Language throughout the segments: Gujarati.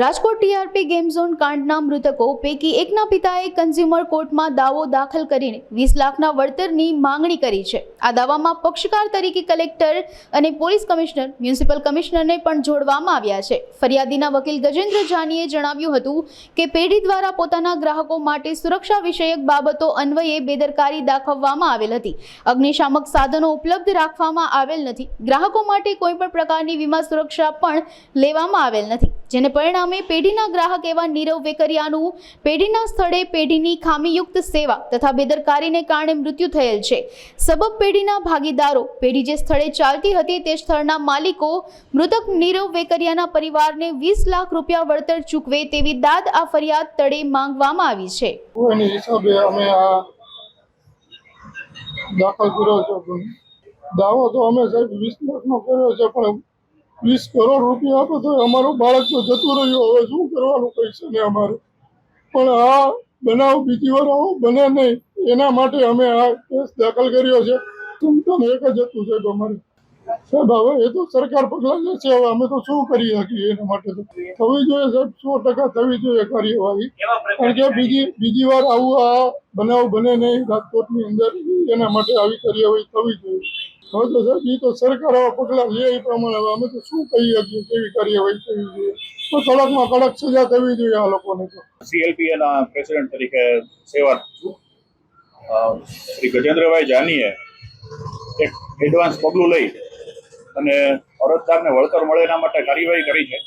રાજકોટ ટીઆરપી ગેમ ઝોન કાંડના મૃતકો પૈકી એકના પિતાએ કન્ઝ્યુમર કોર્ટમાં દાવો દાખલ કરીને વીસ લાખના વળતરની માંગણી કરી છે. આ દાવામાં પક્ષકાર તરીકે કલેક્ટર અને પોલીસ કમિશનર, મ્યુનિસિપલ કમિશનરને પણ જોડવામાં આવ્યા છે. ફરિયાદીના વકીલ ગજેન્દ્ર જાનીએ જણાવ્યું હતું કે પેઢી દ્વારા પોતાના ગ્રાહકો માટે સુરક્ષા વિષયક બાબતો અન્વયે બેદરકારી દાખવવામાં આવેલ હતી. અગ્નિશામક સાધનો ઉપલબ્ધ રાખવામાં આવેલ નથી. ગ્રાહકો માટે કોઈપણ પ્રકારની વીમા સુરક્ષા પણ લેવામાં આવેલ નથી. જેને પરિણામે પેઢીના ગ્રાહક એવા નીરવ વેકરિયાનું પેઢીના સ્થળે પેઢીની ખામીયુક્ત સેવા તથા બેદરકારીને કારણે મૃત્યુ થયેલ છે. સબબ પેઢીના ભાગીદારો, પેઢી જે સ્થળે ચાલતી હતી તે સ્થળના માલિકો, મૃતક નીરવ વેકરિયાના પરિવારને વીસ લાખ રૂપિયા વળતર ચૂકવે તેવી દાદ આ ફરિયાદ તળે માંગવામાં આવી છે. દાખલ કર્યો છે. દાવો તો અમે સાહેબ વીસ લાખનો કર્યો છે, પણ વીસ કરોડ રૂપિયા આપે તો અમારું બાળક તો જતું રહ્યું. હવે શું કરવાનું પૈસા ને અમારે? પણ આ બનાવ બીજી વાર આવો બને નહીં. એના માટે અમે આ કેસ દાખલ કર્યો છે. ચિંતન એક જ હતું સાહેબ અમારે. સાહેબ હવે એ તો સરકાર પગલાં લે છે. હવે અમે તો શું કરી શકીએ એના માટે તો? થવી જોઈએ સાહેબ સો ટકા થવી જોઈએ કાર્યવાહી. કારણ કે બીજી બીજી વાર આવું આ બનાવ બને નહીં. રાજકોટની અંદર એના માટે આવી કાર્યવાહી થવી જોઈએ. હવે તો સાહેબ એ તો સરકાર આવા પગલાં લે એ પ્રમાણે. હવે અમે તો શું કહી શકીએ કેવી કાર્યવાહી થવી જોઈએ? તો કડકમાં કડક સજા થવી જોઈએ આ લોકોને તો. CLPA ના પ્રેસિડેન્ટ તરીકે સેવા શ્રી ગજેન્દ્રભાઈ જાનીએ એક એડવાન્સ પગલું લઈ અને અરજદારને વળતર મળે એના માટે કાર્યવાહી કરી છે.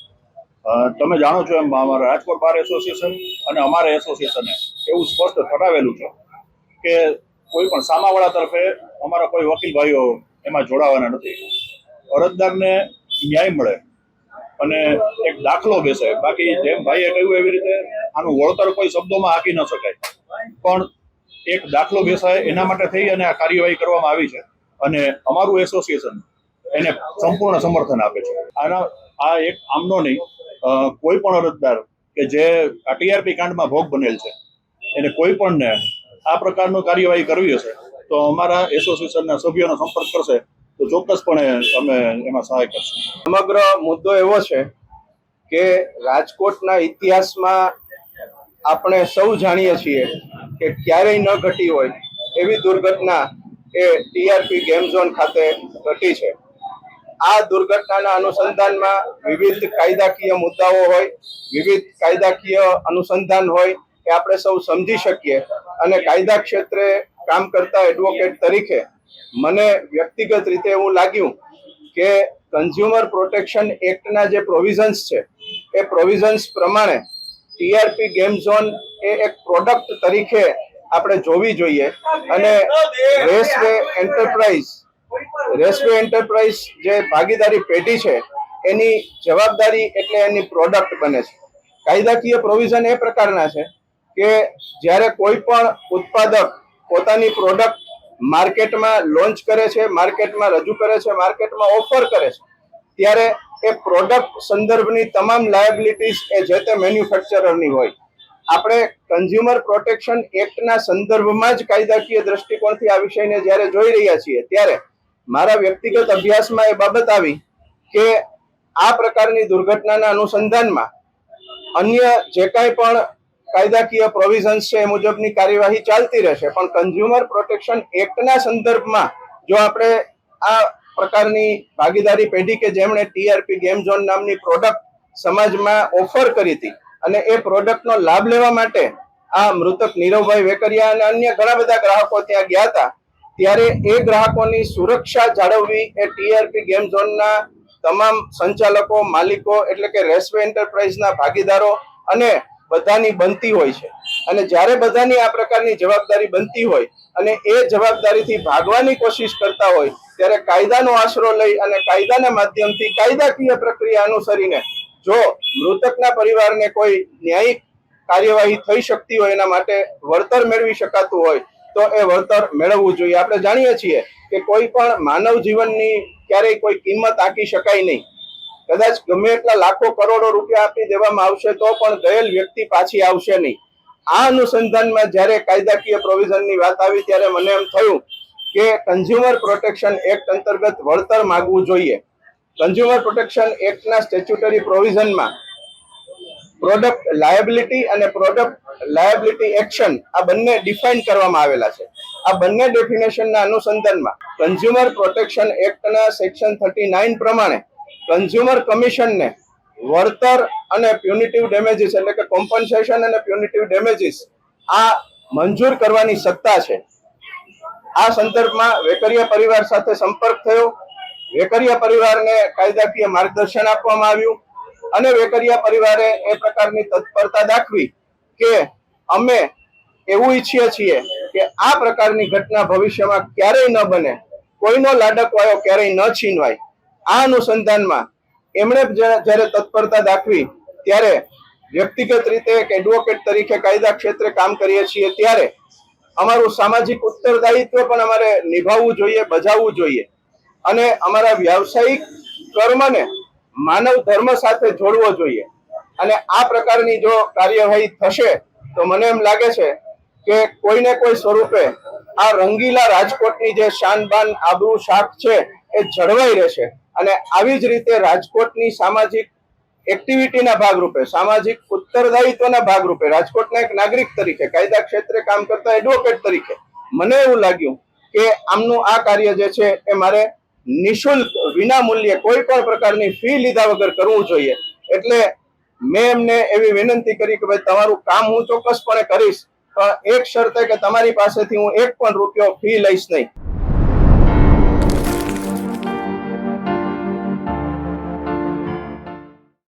તમે જાણો છો એમ, અમારા રાજકોટ બાર એસોસિએશન અને અમારા એસોસિએશને એવું સ્પષ્ટ ઠરાવેલું છે કે કોઈ પણ સામાવાળા તરફે અમારા કોઈ વકીલ ભાઈઓ એમાં જોડાવાના નથી. અરજદારને ન્યાય મળે અને એક દાખલો બેસે. બાકી જેમ ભાઈએ કહ્યું એવી રીતે, આનું વળતર કોઈ શબ્દોમાં આપી ન શકાય. પણ એક દાખલો બેસાય એના માટે થઈ અને આ કાર્યવાહી કરવામાં આવી છે. અને અમારું એસોસિએશન એને સંપૂર્ણ સમર્થન આપે છે. આના, આ એક આમનો નહીં કોઈ પણ અરજદાર કે જે આ ટીઆરપી કાંડમાં ભોગ બનેલ છે, એને કોઈ પણને આ પ્રકારનું કાર્યવાહી કરવી હશે તો અમારા એસોસિએશનના સભ્યોનો સંપર્ક કરશે. તો ચોક્કસપણે અમે એમાં સહાય કરશું. સમગ્ર મુદ્દો એવો છે કે રાજકોટના ઇતિહાસમાં આપણે સૌ જાણીએ છીએ કે ક્યારેય ન ઘટી હોય એવી દુર્ઘટના એ ટીઆરપી ગેમ ઝોન ખાતે ઘટી છે. આ દુર્ઘટનાના અનુસંધાનમાં વિવિધ કાયદાકીય મુદ્દાઓ હોય, વિવિધ કાયદાકીય અનુસંધાન હોય એ આપણે સૌ સમજી શકીએ અને કાયદા ક્ષેત્રે કામ કરતા એડવોકેટ તરીકે મને વ્યક્તિગત રીતે એવું લાગ્યું કે કન્ઝ્યુમર પ્રોટેક્શન એક્ટના જે પ્રોવિઝન્સ છે, એ પ્રોવિઝન્સ પ્રમાણે ટીઆરપી ગેમ ઝોન એ એક પ્રોડક્ટ તરીકે આપણે જોવી જોઈએ અને રેસવે એન્ટરપ્રાઇઝ રેસવે એન્ટરપ્રાઇઝ જે ભાગીદારી પેઢી છે, એની જવાબદારી એટલે એની પ્રોડક્ટ બને છે. કાયદાકીય પ્રોવિઝન એ પ્રકારના છે કે જ્યારે કોઈ પણ ઉત્પાદક પોતાની પ્રોડક્ટ માર્કેટમાં લોન્ચ કરે છે માર્કેટમાં રજૂ કરે છે માર્કેટમાં ઓફર કરે છે, ત્યારે એ પ્રોડક્ટ સંદર્ભની તમામ લાયબિલિટીઝ એ જે તે મેન્યુફેક્ચરરની હોય. આપણે કન્ઝ્યુમર પ્રોટેક્શન એક્ટના સંદર્ભમાં જ કાયદાકીય દ્રષ્ટિકોણથી આ વિષયને જ્યારે જોઈ રહ્યા છીએ, ત્યારે મારા વ્યક્તિગત અભ્યાસમાં એ બાબત આવી કે આ પ્રકારની દુર્ઘટનાના અનુસંધાનમાં અન્ય જે કાંઈ પણ કાયદાકીય પ્રોવિઝન્સ છે એ મુજબની કાર્યવાહી ચાલતી રહેશે. પણ કન્ઝ્યુમર પ્રોટેક્શન એક્ટના સંદર્ભમાં જો આપણે આ પ્રકારની ભાગીદારી પેઢી કે જેમણે ટીઆરપી ગેમ ઝોન નામની પ્રોડક્ટ સમાજમાં ઓફર કરી હતી અને એ પ્રોડક્ટનો લાભ લેવા માટે આ મૃતક નીરવભાઈ વેકરિયા અને અન્ય ઘણા બધા ગ્રાહકો ત્યાં ગયા હતા, ત્યારે એ ગ્રાહકોની સુરક્ષા જાળવવી એ ટીઆરપી ગેમ ઝોનના તમામ સંચાલકો, માલિકો એટલે કે રેસવે એન્ટરપ્રાઇઝના ભાગીદારો અને બધાની બનતી હોય છે. અને જ્યારે બધાની આ પ્રકારની જવાબદારી બનતી હોય અને એ જવાબદારીથી ભાગવાની કોશિશ કરતા હોય, ત્યારે કાયદાનો આશરો લઈ અને કાયદાના માધ્યમથી કાયદાકીય પ્રક્રિયા અનુસરીને જો મૃતકના પરિવારને કોઈ ન્યાયિક કાર્યવાહી થઈ શકતી હોય એના માટે વળતર મેળવી શકાતું હોય, તો એ વળતર મેળવવું જોઈએ. આપણે જાણીએ છીએ કે કોઈ પણ માનવ જીવનની ક્યારેય કોઈ કિંમત આંકી શકાય નહીં. કદાચ ગમે એટલા લાખો કરોડો રૂપિયા આપી દેવામાં આવશે તો પણ ગયેલ વ્યક્તિ પાછી આવશે નહીં. આ અનુસંધાનમાં જ્યારે કાયદાકીય પ્રોવિઝનની વાત આવી ત્યારે મને એમ થયું કે કન્ઝ્યુમર પ્રોટેક્શન એક્ટ અંતર્ગત વળતર માગવું જોઈએ. કન્ઝ્યુમર પ્રોટેક્શન એક્ટના સ્ટેચ્યુટરી પ્રોવિઝનમાં પ્રોડક્ટ લાયબિલિટી અને પ્રોડક્ટ લાયબિલિટી એક્શન આ બંને ડિફાઇન કરવામાં આવેલા છે. આ બંને ડેફિનેશનના અનુસંધાનમાં કન્ઝ્યુમર પ્રોટેક્શન એક્ટના સેક્શન થર્ટી નાઇન પ્રમાણે કન્ઝ્યુમર કમિશનને વળતર અને પ્યુનિટિવ ડેમેજીસ એટલે કે કોમ્પન્સેશન અને પ્યુનિટિવ ડેમેજીસ આ મંજૂર કરવાની સત્તા છે. આ સંદર્ભમાં વેકરિયા પરિવાર સાથે સંપર્ક થયો. વેકરિયા પરિવારને કાયદાકીય માર્ગદર્શન આપવામાં આવ્યું અને વેકરિયા પરિવારે એ પ્રકારની તત્પરતા દાખવી કે અમે એવું ઈચ્છીએ છીએ કે આ પ્રકારની ઘટના ભવિષ્યમાં ક્યારેય ન બને. કોઈનો લાડકવાયો ક્યારેય ન છીનવાય. આ અનુસંધાનમાં એમણે જ્યારે તત્પરતા દાખવી, ત્યારે વ્યક્તિગત રીતે એક એડવોકેટ તરીકે કાયદા ક્ષેત્રે કામ કરીએ છીએ, ત્યારે અમારું સામાજિક ઉત્તરદાયિત્વ પણ અમારે નિભાવવું જોઈએ, બજાવવું જોઈએ. અને અમારા વ્યાવસાયિક કર્મને માનવ ધર્મ સાથે જોડવો જોઈએ. અને આ પ્રકારની જો કાર્યવાહી થશે, તો મને એમ લાગે છે કે કોઈને કોઈ સ્વરૂપે આ રંગીલા રાજકોટની જે શાનબાન આબરૂ શાખ છે, એ જળવાઈ રહેશે. અને આવી જ રીતે રાજકોટની સામાજિક એક્ટિવિટીના ભાગરૂપે, સામાજિક ઉત્તરદાયિત્વના ભાગરૂપે, રાજકોટના એક નાગરિક તરીકે, કાયદા ક્ષેત્રે કામ કરતા એડવોકેટ તરીકે, મને એવું લાગ્યું કે આમનું આ કાર્ય જે છે એ મારે નિશુલ્ક વિના મૂલ્યે કોઈ પણ પ્રકારની ફી લીધા વગર કરવું જોઈએ. એટલે મેં એમને એવી વિનંતી કરી કે ભાઈ, તમારું કામ હું ચોક્કસપણે કરીશ, પણ એક શરતે કે તમારી પાસેથી હું એક પણ રૂપિયો ફી લઈશ નહીં.